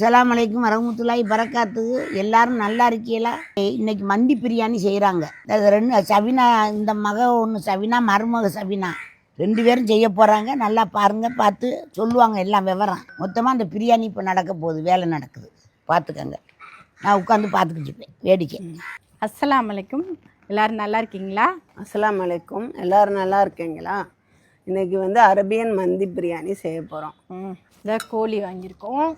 அஸ்ஸலாமு அலைக்கும் வரமத்துல்லாய் பரக்காத்து எல்லாரும் நல்லா இருக்கீங்களா? இன்னைக்கு மந்தி பிரியாணி செய்கிறாங்க ரெண்டு சவினா இந்த மக ஒன்று சவினா மருமக சவினா. ரெண்டு பேரும் செய்ய போகிறாங்க நல்லா பாருங்க பார்த்து சொல்லுவாங்க எல்லாம் விவரம். மொத்தமாக அந்த பிரியாணி இப்போ நடக்க போகுது வேலை நடக்குது. பார்த்துக்கங்க. நான் உட்காந்து பார்த்துக்கிட்டு இருப்பேன் வேடிக்கை. அஸ்ஸலாமு அலைக்கும். எல்லாரும் நல்லா இருக்கீங்களா? அஸ்ஸலாமு அலைக்கும். எல்லாரும் நல்லா இருக்கீங்களா? இன்னைக்கு வந்து அரபியன் மந்தி பிரியாணி செய்ய போகிறோம் ம் இதை கோழி வாங்கியிருக்கோம்.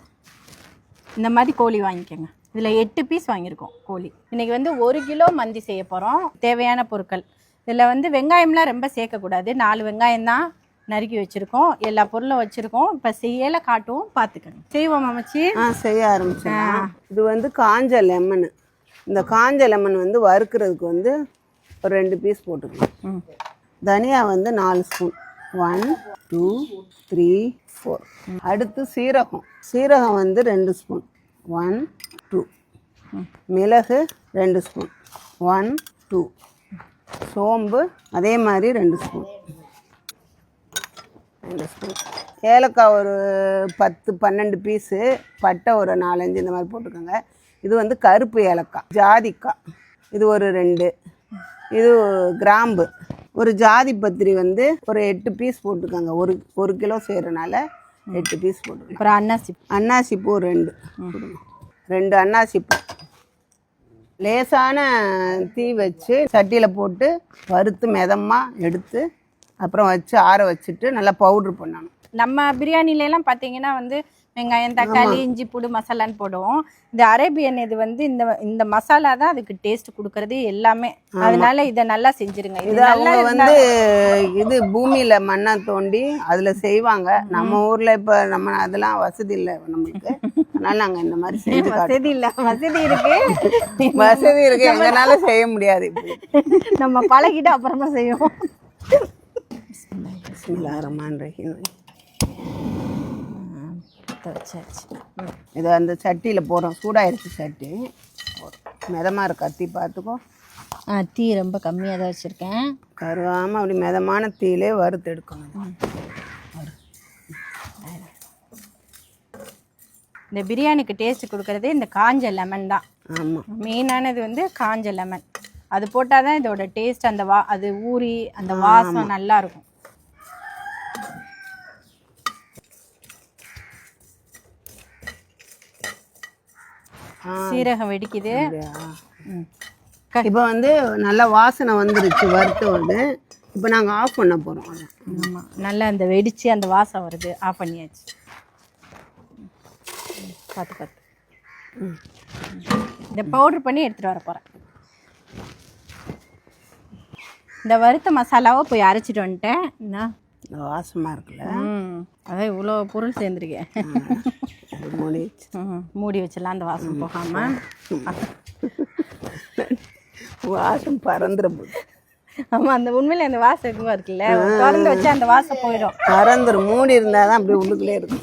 இந்த மாதிரி கோழி வாங்கிக்கோங்க. இதில் எட்டு பீஸ் வாங்கியிருக்கோம் கோழி. இன்னைக்கு வந்து ஒரு கிலோ மந்தி செய்ய போகிறோம் தேவையான பொருட்கள். இதில் வந்து வெங்காயம்லாம் ரொம்ப சேர்க்கக்கூடாது. நாலு வெங்காயம் தான் நறுக்கி வச்சுருக்கோம். எல்லா பொருளும் வச்சுருக்கோம். இப்போ செய்யலை காட்டுவோம் பார்த்துக்கணும் செய்வோம் அமைச்சி ஆ செய்ய ஆரம்பிச்சிடலாம் இது வந்து காஞ்ச லெமனு. இந்த காஞ்ச லெமன் வந்து வறுக்கிறதுக்கு வந்து ஒரு ரெண்டு பீஸ் போட்டுக்கலாம். ம். தனியா வந்து நாலு spoon one two three four அடுத்து சீரகம். சீரகம் வந்து ரெண்டு ஸ்பூன். ஒன் டூ மிளகு ரெண்டு ஸ்பூன். ஒன் டூ சோம்பு அதே மாதிரி ரெண்டு ஸ்பூன். ரெண்டு ஸ்பூன். ஏலக்காய் ஒரு பத்து பன்னெண்டு பீஸு. பட்டை ஒரு நாலஞ்சு இந்த மாதிரி போட்டுக்கோங்க. இது வந்து கருப்பு ஏலக்காய். ஜாதிக்காய். இது ஒரு ரெண்டு. இது கிராம்பு. ஒரு ஜாதி பத்திரி வந்து ஒரு எட்டு பீஸ் போட்டுக்கோங்க ஒரு ஒரு கிலோ செய்கிறனால எட்டு பீஸ் போட்டுக்கோங்க அப்புறம் அன்னாசி அன்னாசி பூ ரெண்டு. ரெண்டு அன்னாசி பூ லேசான தீ வச்சு சட்டியில் போட்டு வறுத்து மிதமாக எடுத்து அப்புறம் வச்சு ஆற வச்சுட்டு நல்லா பவுட்ரு பண்ணணும். நம்ம பிரியாணில எல்லாம் பார்த்தீங்கன்னா வந்து வெங்காயம் தக்காளி இஞ்சி பூடு மசாலான்னு போடுவோம். இந்த அரேபியன் இது வந்து இந்த இந்த மசாலா தான் அதுக்கு டேஸ்ட் கொடுக்கறது எல்லாமே. அதனால இதை நல்லா செஞ்சிருங்க. இது அவங்க வந்து இது பூமியில மண்ணை தோண்டி அதுல செய்வாங்க. நம்ம ஊர்ல இப்ப நம்ம அதெல்லாம் வசதி இல்லை நம்மளுக்கு. அதனால நாங்க இந்த மாதிரி செஞ்சு. வசதி இல்ல. வசதி இருக்கு. வசதி இருக்கு. எங்கனால செய்ய முடியாது நம்ம பழகிட்டு அப்புறமா செய்வோம். ரஹ்மானிர் ரஹீம். வச்சாச்சு. இதை அந்த சட்டியில போடுறோம். சூடாயிருச்சு சட்டி. மிதமா இருக்கு. கத்தி பார்த்துக்கோ. ஆ தீ ரொம்ப கம்மியாக தான் வச்சுருக்கேன். கருவாம அப்படி மிதமான தீயிலே வறுத்து எடுக்கணும். இந்த பிரியாணிக்கு டேஸ்ட் கொடுக்கறது இந்த காஞ்ச லெமன் தான். ஆமா. மெயினானது வந்து காஞ்ச லெமன் அது போட்டால் தான் இதோட டேஸ்ட் அந்த வா அது ஊறி அந்த வாசம் நல்லா சீரகம் வெடிக்குது. இப்போ வந்து நல்லா வாசனை வந்துருச்சு வறுத்த வந்து இப்போ நாங்கள் ஆஃப் பண்ண போகிறோம் ஆமாம் நல்லா அந்த வெடிச்சு அந்த வாசம் வருது. ஆஃப் பண்ணியாச்சு. பார்த்து பார்த்து ம். இந்த பவுடர் பண்ணி எடுத்துகிட்டு வர போகிறேன் இந்த வறுத்த மசாலாவை போய் அரைச்சிட்டு வந்துட்டேன். என்ன வாசமாக இருக்குல்ல? அதான் இவ்வளோ பொருள் சேர்ந்துருக்கேன். இது மூடிச்சு ம், மூடி வச்சிடலாம் அந்த வாசம் போகாமல் வாசம் பறந்துட போகுது ஆமாம் அந்த உண்மையில அந்த வாசம் இருக்குமா இருக்குல்ல திறந்து வச்சா அந்த வாசம் போயிடும். பறந்துடும் மூடி இருந்தால் தான் அப்படி உள்ளுக்குள்ளே இருக்கும்.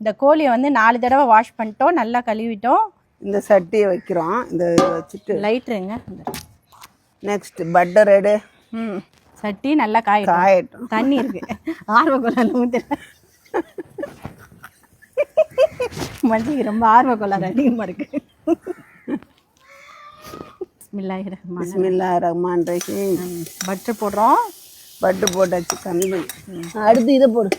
இந்த கோழியை வந்து நாலு தடவை வாஷ் பண்ணிட்டோம் நல்லா கழுவிட்டோம். இந்த சட்டியை வைக்கிறோம். இந்த வச்சுட்டு லைட்ருங்க நெக்ஸ்ட் பட்டர் எடு. ம் சட்டி நல்லா காயிடும் காயட்டும். தண்ணி இருக்கு. ஆர்வ கோளாறு மஞ்சிக்கு ரொம்ப ஆர்வ கோளாறு அதிகமாக இருக்கு. பிஸ்மில்லாஹி ரஹ்மான் பிஸ்மில்லா ரஹ்மான் ரஹீம். பட்டர் போடுறோம். பட்டு போட்டாச்சு கம்மி. பண்ணி அடுத்து இதை போடு.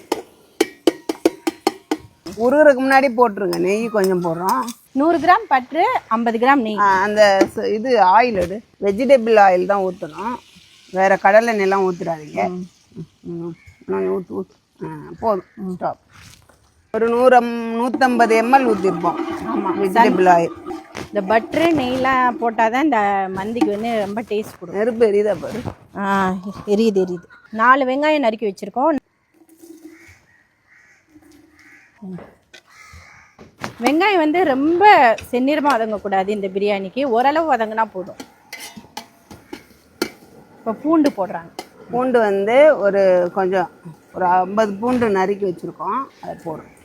உருகிறதுக்கு முன்னாடி போட்டுருங்க நெய் கொஞ்சம் போடுறோம். நூறு கிராம் பட்டர் ஐம்பது கிராம் நெய். அந்த இது ஆயில் எடு. வெஜிடபிள் ஆயில் தான் ஊற்றணும் வேற கடலை எண்ணெய்லாம் ஊற்றுறாதீங்க ஊற்று ஊற்று ஆ போதும். ஸ்டாப் ஒரு நூறு நூற்றம்பது எம்எல் ஊற்றிருப்போம் வெஜிடபிள் ஆயில் இந்த பட்டரு நெய்லாம் போட்டால் தான் இந்த மந்திக்கு வந்து ரொம்ப டேஸ்ட் கொடுக்கும். நெருப்பு எரியுதா பாரு? ஆ எரியுது எரியுது. நாலு வெங்காயம் நறுக்கி வச்சுருக்கோம். வெங்காயம் வந்து ரொம்ப செந்நிறமாக வதங்கக்கூடாது இந்த பிரியாணிக்கு. ஓரளவு வதங்கினா போதும். இப்போ பூண்டு போடுறாங்க. பூண்டு வந்து ஒரு கொஞ்சம் ஒரு ஐம்பது பூண்டு நறுக்கி வச்சுருக்கோம். அதை போடுறோம்.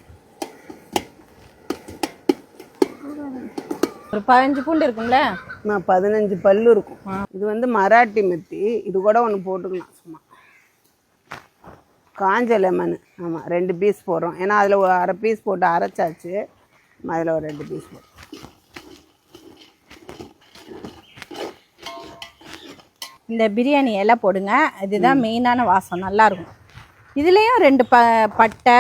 ஒரு பதினஞ்சு பூண்டு இருக்கும்ல? நான் பதினஞ்சு பல்லு இருக்கும். இது வந்து மராட்டி மெத்தி. இது கூட ஒன்று போட்டுக்கலாம் சும்மா. காஞ்ச லெமனு. ஆமாம் ரெண்டு பீஸ் போடுறோம். ஏன்னா அதில் ஒரு அரை பீஸ் போட்டு அரைச்சாச்சு. அதில் ஒரு ரெண்டு பீஸ் போடும் இந்த பிரியாணி இலை போடுங்க. இதுதான் மெயினான வாசம். நல்லா இருக்கும். இதுலேயும் ரெண்டு ப பட்டை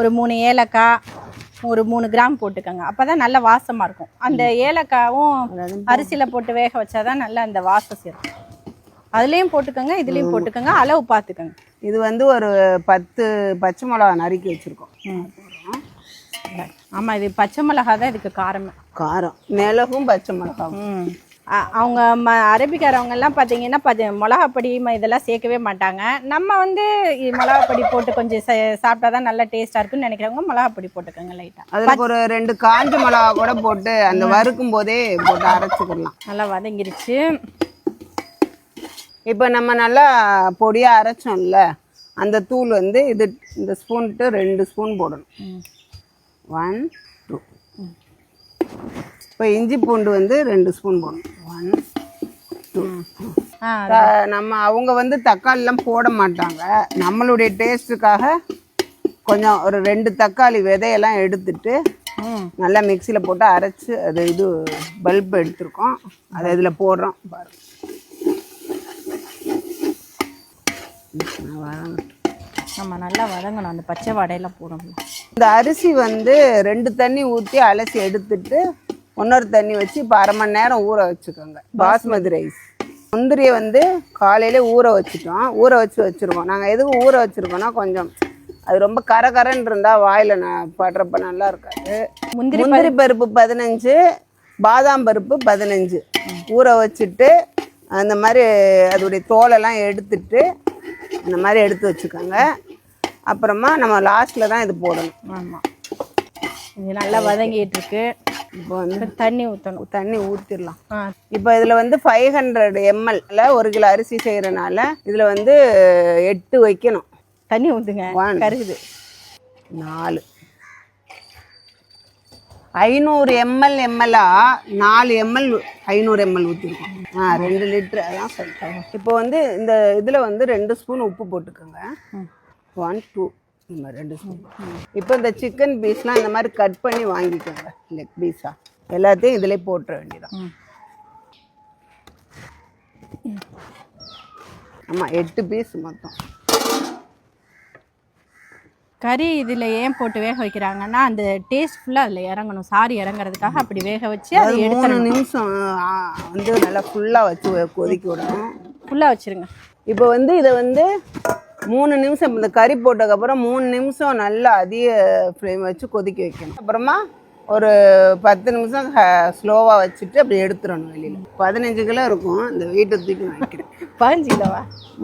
ஒரு மூணு ஏலக்காய் ஒரு மூணு கிராம் போட்டுக்கோங்க. அப்போ தான் நல்ல வாசமாக இருக்கும். அந்த ஏலக்காவும் அரிசியில் போட்டு வேக வச்சாதான் நல்ல அந்த வாசம் சேரும். அதுலேயும் போட்டுக்கோங்க இதுலேயும் போட்டுக்கோங்க அளவு பார்த்துக்கோங்க. இது வந்து ஒரு பத்து பச்சை மிளகா நறுக்கி வச்சுருக்கோம். ஆமாம் இது பச்சை மிளகா தான் இதுக்கு காரமே. காரம். மிளகும் பச்சை மிளகாவும். அவங்க ம அரபிக்காரவங்க எல்லாம் பார்த்தீங்கன்னா பச்சை மிளகாப்பொடி இதெல்லாம் சேர்க்கவே மாட்டாங்க. நம்ம வந்து மிளகாப்பொடி போட்டு கொஞ்சம் சாப்பிட்டா தான் நல்லா டேஸ்ட்டாக இருக்குன்னு நினைக்கிறவங்க மிளகாப்பொடி போட்டுக்கோங்க லைட்டாக அதில் ஒரு ரெண்டு காஞ்ச மிளகா கூட போட்டு அந்த வறுக்கும் போதே போட்டு அரைச்சிக்கலாம். நல்லா வதங்கிருச்சு. இப்போ நம்ம நல்லா பொடியாக அரைச்சோம்ல அந்த தூள் வந்து இது இந்த ஸ்பூன்ட்டு ரெண்டு ஸ்பூன் போடணும். ஒன் இப்போ இஞ்சி பூண்டு வந்து ரெண்டு ஸ்பூன் போடணும். ஒன் டூ நம்ம அவங்க வந்து தக்காளிலாம் போட மாட்டாங்க. நம்மளுடைய டேஸ்ட்டுக்காக கொஞ்சம் ஒரு ரெண்டு தக்காளி விதையெல்லாம் எடுத்துட்டு நல்லா மிக்சியில் போட்டு அரைச்சி அது இது பல்ப் எடுத்திருக்கோம். அதை இதில் போடுறோம். பாருங்க. நம்ம நல்லா வதங்கணும். அந்த பச்சை வடையெல்லாம் போடணும். இந்த அரிசி வந்து ரெண்டு தண்ணி ஊற்றி அலசி எடுத்துட்டு இன்னொரு தண்ணி வச்சு இப்போ அரை மணி நேரம் ஊற வச்சுக்கோங்க. பாஸ்மதி ரைஸ். முந்திரியை வந்து காலையில ஊற வச்சுட்டோம் ஊற வச்சு வச்சுருக்கோம் நாங்கள் எதுக்கு ஊற வச்சுருக்கோம்னா கொஞ்சம் அது ரொம்ப கரகரன்னு இருந்தால் வாயில் நான் படுறப்ப நல்லா இருக்காது. முந்திரி முந்திரி பருப்பு பதினஞ்சு பாதாம் பருப்பு பதினஞ்சு. ஊற வச்சுட்டு அந்த மாதிரி அதோடைய தோலெல்லாம் எடுத்துட்டு இந்த மாதிரி எடுத்து வச்சுக்கோங்க. அப்புறமா நம்ம லாஸ்ட்டில் தான் இது போடணும். ஆமாம் இது நல்லா வதங்கிட்டு இருக்கு. இப்போ வந்து தண்ணி ஊற்றணும் தண்ணி ஊற்றிடலாம் இப்போ இதில் வந்து ஃபைவ் ஹண்ட்ரட் எம்எல்ல ஒரு கிலோ அரிசி செய்கிறனால இதில் வந்து எட்டு வைக்கணும். தண்ணி ஊற்றுங்க. கருகுது. நாலு. ஐநூறு எம்எல் எம்எல்ஆ நாலு எம்எல் ஐநூறு எம்எல் ஊற்றிருக்கோம் ஆ ரெண்டு லிட்ரு அதான் சொல்லிட்டேன் இப்போ வந்து இந்த இதில் வந்து ரெண்டு ஸ்பூன் உப்பு போட்டுக்கோங்க. ஒன் டூ இந்த ரெண்டு இப்போ இந்த சிக்கன் பீஸ்லாம் இந்த மாதிரி கட் பண்ணி வாங்கிக்கோங்க லெக் பீஸாக எல்லாத்தையும் இதிலே போட்டுற வேண்டியதான் ஆமாம் எட்டு பீஸ் மொத்தம். கறி இதில் ஏன் போட்டு வேக வைக்கிறாங்கன்னா அந்த டேஸ்ட் ஃபுல்லாக அதில் இறங்கணும். சாரி இறங்குறதுக்காக அப்படி வேக வச்சு அதை மூணு நிமிஷம் வந்து நல்லா ஃபுல்லாக வச்சு கொதிக்க விடணும். ஃபுல்லாக வச்சிருங்க. இப்போ வந்து இதை வந்து மூணு நிமிஷம் இந்த கறி போட்டதுக்கப்புறம் மூணு நிமிஷம் நல்லா அதிக ஃப்ளேம் வச்சு கொதிக்க வைக்கணும். அப்புறமா ஒரு பத்து நிமிஷம் ஸ்லோவாக வச்சுட்டு அப்படி எடுத்துடணும் வெளியில். பதினஞ்சு கிலோ இருக்கும் இந்த வீட்டை தூக்கி வைக்கிறேன் பதினஞ்சு கிலோவா?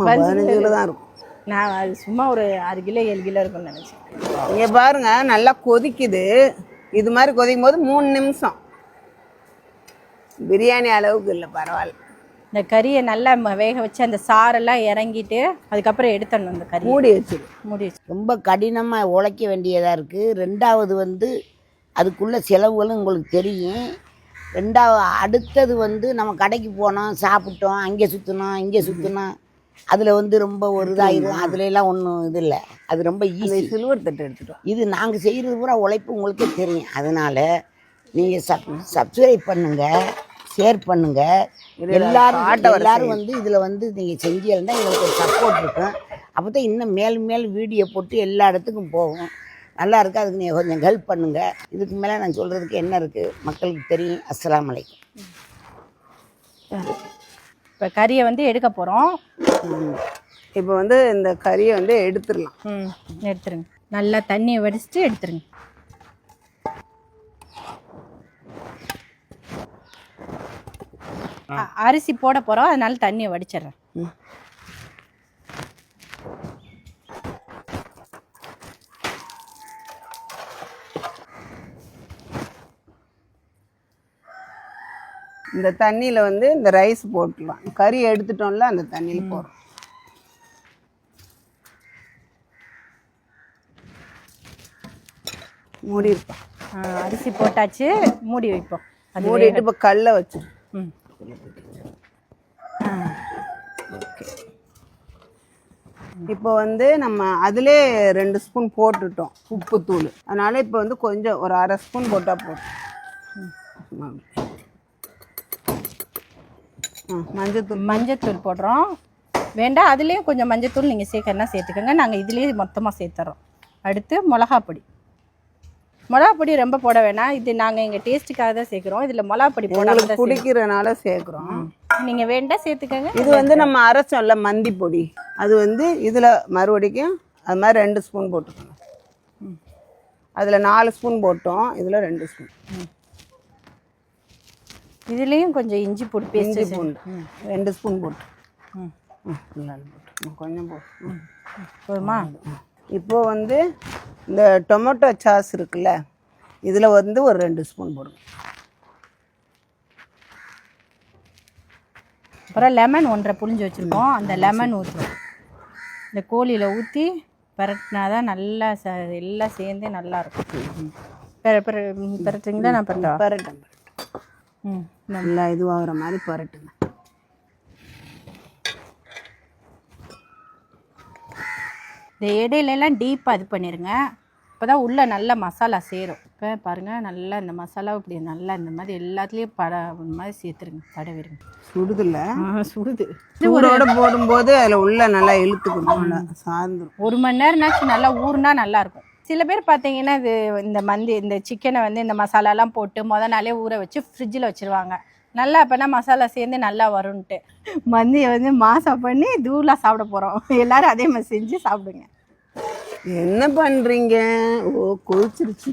பதினஞ்சு கிலோ தான் இருக்கும். நான் அது சும்மா ஒரு ஆறு கிலோ ஏழு கிலோ இருக்கும்னு நினச்சேன் இங்கே பாருங்க நல்லா கொதிக்குது. இது மாதிரி கொதிக்கும் போது மூணு நிமிஷம். பிரியாணி அளவுக்கு இல்லை பரவாயில்ல. இந்த கறியை நல்லா வேக வச்சு அந்த சாரெல்லாம் இறங்கிட்டு அதுக்கப்புறம் எடுத்துடணும் அந்த கறி மூடி வச்சிரு. மூடி வச்சு ரொம்ப கடினமாக உழைக்க வேண்டியதாக இருக்குது ரெண்டாவது வந்து அதுக்குள்ள செலவுகளும் உங்களுக்கு தெரியும். ரெண்டாவது அடுத்தது வந்து நம்ம கடைக்கு போனோம் சாப்பிட்டோம் அங்கே சுற்றினோம் இங்கே சுற்றினோம் அதில் வந்து ரொம்ப ஒரு இதாயிரும். அதுல எல்லாம் ஒன்றும் இது இல்லை. அது ரொம்ப ஈஸி சில்வர் தட்டு எடுத்துட்டோம். இது நாங்கள் செய்கிறது பூரா உழைப்பு உங்களுக்கே தெரியும். அதனால் நீங்கள் சப் சப்ஸ்கிரைப் பண்ணுங்கள் ஷேர் பண்ணுங்கள் எல்லாரும் எல்லாரும் வந்து இதில் வந்து நீங்கள் செஞ்சீங்கன்னா எங்களுக்கு ஒரு சப்போர்ட் இருக்கும். அப்போ தான் இன்னும் மேலும் மேலும் வீடியோ போட்டு எல்லா இடத்துக்கும் போகும் நல்லா இருக்கு? அதுக்கு நீங்கள் கொஞ்சம் ஹெல்ப் பண்ணுங்கள் இதுக்கு மேலே நான் சொல்கிறதுக்கு என்ன இருக்குது மக்களுக்கு தெரியும். அஸ்ஸலாமு அலைக்கும். இப்போ கறியை வந்து எடுக்க போகிறோம் இப்போ வந்து இந்த கறியை வந்து எடுத்துடலாம். எடுத்துருங்க. நல்லா தண்ணியை வடிச்சிட்டு எடுத்துருங்க. அரிசி போட போகிறோம் அதனால தண்ணியை வடிச்சிடுறேன். இந்த தண்ணியில் வந்து இந்த ரைஸ் போட்டுடலாம் கறி எடுத்துட்டோம்ல அந்த தண்ணியில் போடுறோம். மூடி இருப்போம் அரிசி போட்டாச்சு மூடி வைப்போம். மூடிட்டு இப்போ கல்லை வச்சிரு. ம். இப்போ வந்து நம்ம அதிலே ரெண்டு ஸ்பூன் போட்டுட்டோம். உப்புத்தூள். அதனால் இப்போ வந்து கொஞ்சம் ஒரு அரை ஸ்பூன் போட்டால் போட்டோம் ஆ மஞ்சத்தூள். மஞ்சத்தூள் போடுறோம். வேண்டாம் அதுலேயும் கொஞ்சம் மஞ்சத்தூள் நீங்கள் சேர்க்கறனா சேர்த்துக்கோங்க. நாங்கள் இதுலேயே மொத்தமாக சேர்த்துறோம். அடுத்து மிளகா பொடி மிளகா பொடி ரொம்ப போட வேணாம். இது நாங்கள் எங்கள் டேஸ்ட்டுக்காக தான் சேர்க்குறோம். இதில் மிளகா பொடி போடாமல் பிடிக்கிறனால சேர்க்குறோம். நீங்கள் வேண்டாம் சேர்த்துக்கோங்க. இது வந்து நம்ம அரைச்சோம்ல மந்தி பொடி. அது வந்து இதில் மறுபடிக்கும் அது மாதிரி ரெண்டு ஸ்பூன் போட்டுக்கணும் அதில் நாலு ஸ்பூன் போட்டோம். இதில் ரெண்டு ஸ்பூன். இதுலேயும் கொஞ்சம் இஞ்சி போட்டு பேஸ்ட் இஞ்சி பூண்டு. ரெண்டு ஸ்பூன் போட்டு. ம், கொஞ்சம் போட்டு. போதுமா? இப்போ வந்து இந்த டொமேட்டோ சாஸ் இருக்குல்ல இதில் வந்து ஒரு ரெண்டு ஸ்பூன் போடுங்க. அப்புறம் லெமன் ஒன்றரை புளிஞ்சு வச்சுருக்கோம். அந்த லெமன் ஊற்றுறோம் இந்த கோழியில் ஊற்றி பரட்டினா தான் நல்லா ச எல்லாம் சேர்ந்து நல்லா இருக்கும். பெர பெர பரட்டுறீங்களா நான் பரட்டா பரட்டும் ம். நல்லா இதுவாகிற மாதிரி பரட்டுங்க. இந்த இடையில எல்லாம் டீப்பாக இது பண்ணிடுங்க அப்போ தான் உள்ளே நல்ல மசாலா சேரும். இப்போ பாருங்கள் நல்லா இந்த மசாலா இப்படி நல்லா இந்த மாதிரி எல்லாத்துலேயும் பட இந்த மாதிரி சேர்த்துருங்க தடவிடுங்க சுடுதில்ல? சுடுது. சூடோட போடும்போது அதில் உள்ள நல்லா இழுத்துக்கணும் நல்லா சார்ந்துரும் ஒரு மணி நேரம்னாச்சும் நல்லா ஊறுனா நல்லா இருக்கும். சில பேர் பார்த்தீங்கன்னா இது இந்த மந்தி இந்த சிக்கனை வந்து இந்த மசாலாலாம் போட்டு முத நாளே ஊற வச்சு ஃப்ரிட்ஜில் வச்சுருவாங்க. நல்லா அப்போனா மசாலா சேர்ந்து நல்லா வரும்ன்ட்டு. மந்தியை வந்து மாசம் பண்ணி தூளாக சாப்பிட போகிறோம் எல்லாரும் அதே மாதிரி செஞ்சு சாப்பிடுங்க. என்ன பண்ணுறீங்க ஓ கொதிச்சிருச்சு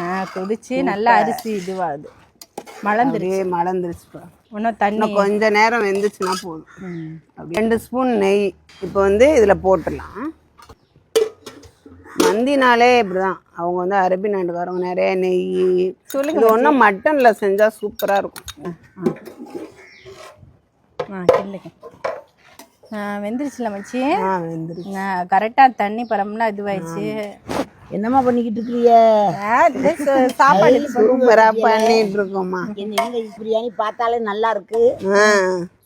ஆ கொதிச்சு நல்லா அரிசி இதுவாகுது மலர்ந்துரு அப்படியே மலர்ந்துருச்சுப்பா இன்னும் தண்ணி. இன்னும் கொஞ்ச நேரம் வெந்துச்சுன்னா போதும். ரெண்டு ஸ்பூன் நெய். இப்போ வந்து இதில் போட்டுடலாம். மந்தினாலே இப்படிதான். அவங்க வந்து அரபி நாட்டுக்காரவங்க நிறைய நெய் சொல்லுங்க இது ஒன்றும் மட்டனில் செஞ்சால் சூப்பராக இருக்கும். ஆ ஆ வெந்துருச்சுல மச்சி? ஆ வெந்துருச்சு. கரெக்டாக தண்ணி பரம்லாம் இதுவாயிடுச்சு. என்னம்மா பண்ணிக்கிட்டு இருக்கிறீங்க? சாப்பாடு. சூப்பராக பண்ணிட்டு இருக்கோம்மா. பிரியாணி பார்த்தாலே நல்லா இருக்கு?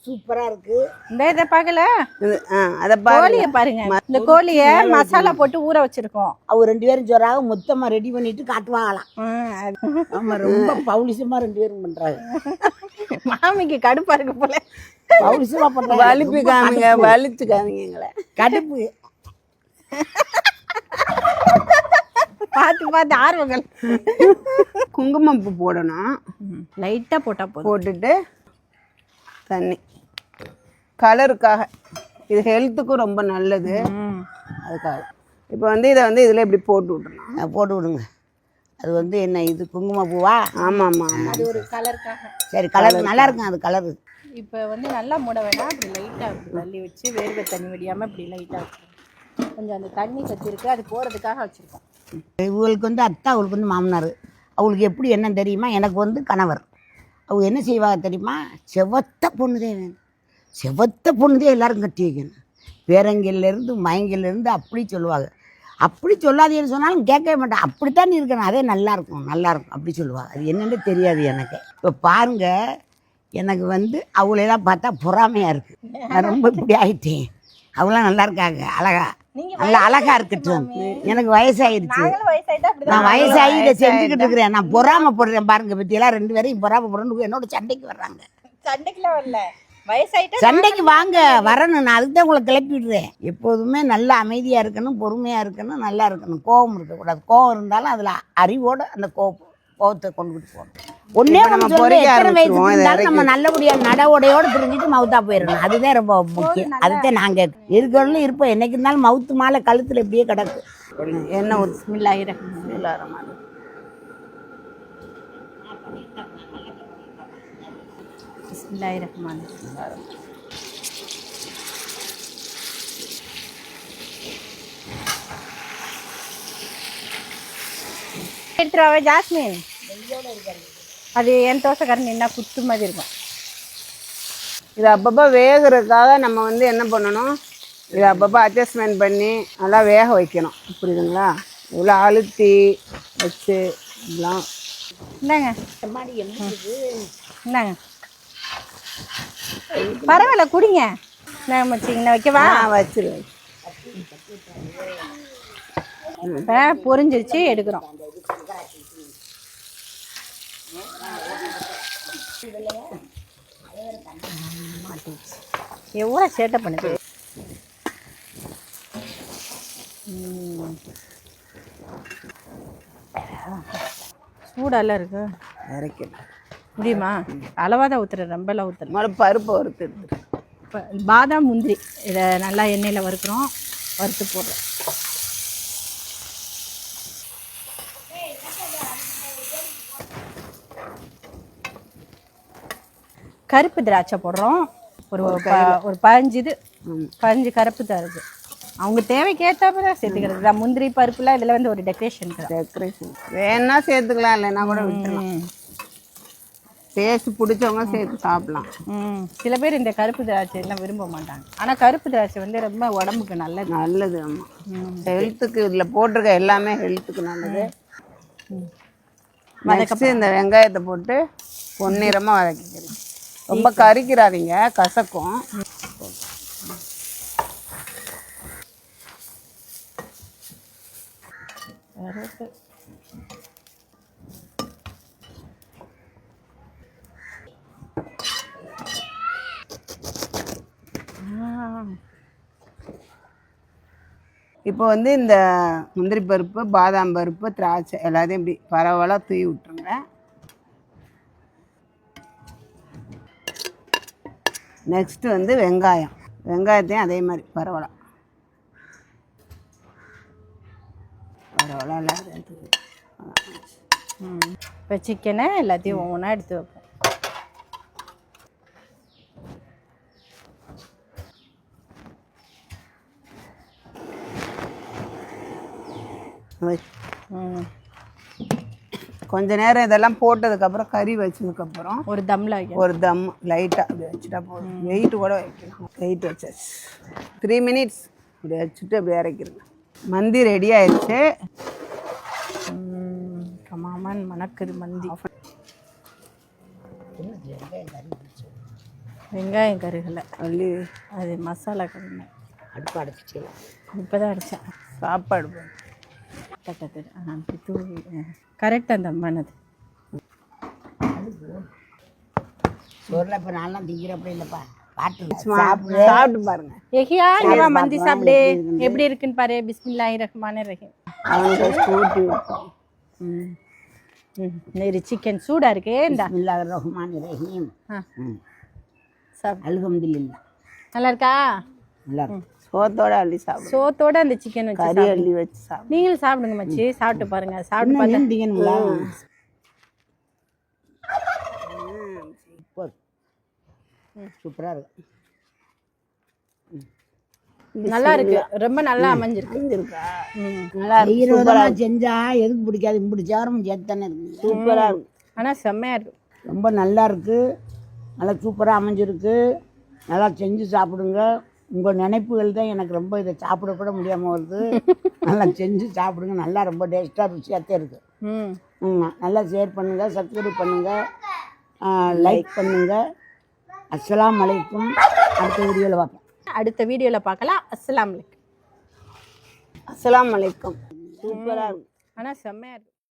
ஆ சூப்பரா இருக்கு. இந்த இதை பார்க்கல இது ஆ அதை கோழியை பாருங்க. இந்த கோழியை மசாலா போட்டு ஊற வச்சிருக்கோம். அவங்க ரெண்டு பேரும் சொல்றாங்க மொத்தமா ரெடி பண்ணிட்டு காட்டுவாங்களாம் ம், அது- ஆமா ரொம்ப பவுலிசமா ரெண்டு பேரும் பண்றாங்க. மாமிக்கு கடுப்பா இருக்கு போல. பவுலிசமா பண்றாங்க. வலிப்பு காமிங்க வலிச்சு காமிங்க எங்களை. கடுப்பு. பார்த்து பார்த்து ஆர்வங்கள். குங்குமப்பூ போடணும். லைட்டா போட்டா போதும். போட்டுட்டு தண்ணி. கலருக்காக. இது ஹெல்த்துக்கும் ரொம்ப நல்லது. ம். அதுக்காக. இப்போ வந்து இதை வந்து இதில் இப்படி போட்டு விட்றலாம் போட்டு விடுங்க. அது வந்து என்ன இது குங்குமப்பூவா ஆமாம் ஆமாம். ஆமாம் அது ஒரு கலருக்காக. சரி கலர் நல்லா இருக்கும் அது கலரு. இப்போ வந்து நல்லா மூட வேணாம் அப்படி லைட்டாக தள்ளி வச்சு வேர்வை தண்ணி வடியாமல் இப்படி லைட்டாக வச்சுருக்கோம் கொஞ்சம் அந்த தண்ணி கத்தி இருக்கு அது போகிறதுக்காக வச்சுருக்கோம். இவங்களுக்கு வந்து அத்தா அவளுக்கு வந்து மாமனார். அவங்களுக்கு எப்படி என்ன தெரியுமா? எனக்கு வந்து கணவர். அவங்க என்ன செய்வாங்க தெரியுமா? செவத்த பொண்ணுதே வேணும். செவத்த பொண்ணுதே எல்லாரும் கட்டி வைக்கணும். பேரங்கிலேருந்து மயங்கிலேருந்து அப்படி சொல்லுவாங்க. அப்படி சொல்லாதேன்னு சொன்னாலும் கேட்கவே மாட்டேன் அப்படித்தான் நீ இருக்கணும். அதே நல்லா இருக்கும் நல்லா இருக்கும் அப்படி சொல்லுவாங்க. அது என்னன்னு தெரியாது எனக்கு. இப்போ பாருங்க எனக்கு வந்து அவளையெல்லாம் பார்த்தா பொறாமையாக இருக்குது நான் ரொம்ப இப்படி ஆயிட்டேன். அவளாம் நல்லா இருக்காங்க. அழகா. நல்லா அழகா இருக்கட்டும். எனக்கு வயசாயிருச்சு நான் வயசாகி இதை செஞ்சுக்கிட்டு இருக்கிறேன். நான் பொறாமப்படுறேன். பாருங்க பத்தியெல்லாம் ரெண்டு பேரையும் பொறாமப்படுறேன்னு என்னோட சண்டைக்கு வர்றாங்க. சண்டைக்குலாம் வரல. சண்டைக்கு வாங்க வரணும் நான் அதுக்கு தான் உங்களை கிளப்பி விடுறேன் எப்போதுமே நல்ல அமைதியாக இருக்கணும் பொறுமையாக இருக்கணும் நல்லா இருக்கணும். கோபம் இருக்கக்கூடாது. கோபம் இருந்தாலும் அதில் அறிவோட அந்த கோபம் கோபத்தை கொண்டுகிட்டு போகணும். ஒன்னே நம்ம எத்தனை இதை இருந்தாலும் நம்ம நல்லபடியாக நடவுடையோடு தெரிஞ்சுட்டு மவுத்தா போயிடணும். அதுதான் ரொம்ப முக்கியம். அதுதான் நாங்கள் இருக்கிறவங்களும் இருப்போம். என்னைக்கு இருந்தாலும் மவுத்து மாலை கழுத்தில் இப்படியே கிடக்கு. எண்ணெய் ஊற்றி பிஸ்மில்லாஹிர் பிஸ்மில்லாஹிர் ரஹ்மான் எடுத்துருவா ஜாஸ்மின்? அது என் தோசைக்காரன் என்ன குத்து மாதிரி இருக்கும். இது அப்பப்போ வேகிறதுக்காக நம்ம வந்து என்ன பண்ணணும்? இது அப்பப்போ அட்ஜஸ்ட்மெண்ட் பண்ணி நல்லா வேக வைக்கணும். புரியுதுங்களா? இவ்வளோ அழுத்தி வச்சு இதெல்லாம் இந்தாங்க. இந்தாங்க. பரவாயில்ல குடிங்க. நான் வச்சிங்கன்னா வைக்கவா? வச்சிருவேன். இப்போ பொரிஞ்சிருச்சு எடுக்கிறோம். எவ்வளோ சேட்டை பண்ணுது. சூடாலாம் இருக்கு? இறக்கணும் முடியுமா? அளவாக தான் ஊற்றுறேன் ரொம்பலாம் ஊற்றுறேன் முதல்ல பருப்பை வறுத்து எடுத்துரு. இப்போ பாதாம் முந்திரி இதை நல்லா எண்ணெயில் வறுக்கிறோம் வறுத்து போடுறோம். கருப்பு திராட்சை போடுறோம். ஒரு ஒரு பதினஞ்சு இது பதினஞ்சு கருப்பு தருது அவங்க தேவைக்கு ஏற்றாப்புல சேர்த்துக்கிறது. தான் முந்திரி பருப்புலாம் இதில் வந்து ஒரு டெக்கரேஷனுக்கு தான். டெக்கரேஷன் வேணா சேர்த்துக்கலாம் இல்லைன்னா கூட விட்டுலாம். டேஸ்ட் பிடிச்சவங்க சேர்த்து சாப்பிடலாம். ம். சில பேர் இந்த கருப்பு திராட்சை எல்லாம் விரும்ப மாட்டாங்க. ஆனால் கருப்பு திராட்சை வந்து ரொம்ப உடம்புக்கு நல்லது. நல்லது ஆமாம் ஹெல்த்துக்கு இதில் போட்டிருக்க எல்லாமே ஹெல்த்துக்கு நல்லது. நெக்ஸ்ட் இந்த வெங்காயத்தை போட்டு பொன்னிறமாக வதக்கிக்கிறேன். ரொம்ப கறிக்கிறாதீங்க கசக்கும். கருப்பு இப்போ வந்து இந்த முந்திரி பருப்பு பாதாம் பருப்பு திராட்சை எல்லாத்தையும் இப்படி பரவலாக தூவி விட்டுருங்க. நெக்ஸ்ட் வந்து வெங்காயம். வெங்காயத்தையும் அதே மாதிரி பரவலாக பரவலாக எல்லாத்தையும் இப்போ சிக்கனை எல்லாத்தையும் ஒவ்வொன்றா எடுத்து வைப்போம். கொஞ்ச நேரம் இதெல்லாம் போட்டதுக்கப்புறம் கறி வச்சதுக்கப்புறம் ஒரு தம்ல வைக்கணும். ஒரு தம் லைட்டாக அப்படி வச்சுட்டா போதும். வெயிட் கூட வைக்கலாம். வெயிட் வச்சாச்சு. த்ரீ மினிட்ஸ் இப்படி வச்சுட்டு அப்படி இறக்கிருங்க. மந்தி ரெடி ஆயிடுச்சு. ம், கமாமன் மணக்குது மந்தி. வெங்காயம் கருகலை. அள்ளி. அது மசாலா கருங்க அடுப்பு அடைச்சிச்சு இப்போ தான் அடித்தேன் சாப்பாடு தட்டத்தில் அப்படி தூவி கரெக்ட் அந்த அம்மானது. சோறில் இப்போ நான்லாம் திங்கிறப்ப இல்லைப்பா. பாட்டு சாப்பிட்டு பாருங்க. எஹியா இவா மந்தி சாப்பிடு. எப்படி இருக்குன்னு பாரு. பிஸ்மில்லாஹி ரஹ்மான் ரஹீம். அவனுக்கு ம். நெறி சிக்கன் சூடாக இருக்கே இந்த. பிஸ்மில்லா ரஹ்மான் ரஹீம். ஆ. அல்ஹம்துலில்லா நல்லா இருக்கா? நல்லா இருக்கு. சோத்தோட அள்ளி சாப்பிடு சோத்தோட அந்த சிக்கன் வச்சு கறி அள்ளி வச்சு சாப்பிடு நீங்களும் சாப்பிடுங்க மச்சி சாப்பிட்டு பாருங்க. சாப்பிட்டு பார்த்தா இன்னும் திங்கணுங்களா சூப்பர் சூப்பராக இருக்கு நல்லா இருக்கு. ரொம்ப நல்லா அமைஞ்சிருக்கு. நல்லா விதமாக செஞ்சா எதுக்கு பிடிக்காது? இப்படி சேரும் சேர்த்து தானே இருக்கு. சூப்பராக இருக்கு. ஆனால் செம்மையா இருக்கு. ரொம்ப நல்லா இருக்கு. நல்லா சூப்பராக அமைஞ்சிருக்கு. நல்லா செஞ்சு சாப்பிடுங்க. உங்கள் நினைப்புகள் தான் எனக்கு ரொம்ப இதை சாப்பிட கூட முடியாமல் வருது. நல்லா செஞ்சு சாப்பிடுங்க. நல்லா ரொம்ப டேஸ்ட்டாக ருசியாகத்தே இருக்குது ம். நல்லா ஷேர் பண்ணுங்கள் சப்ஸ்கிரைப் பண்ணுங்கள் லைக் பண்ணுங்கள் அஸ்ஸலாமு அலைக்கும். அடுத்த வீடியோவில் பார்ப்போம் அடுத்த வீடியோவில் பார்க்கலாம் அஸ்ஸலாமு அலைக்கும். அஸ்ஸலாமு அலைக்கும். சூப்பராக இருக்கு ஆனால் செம்மையா இருக்கு.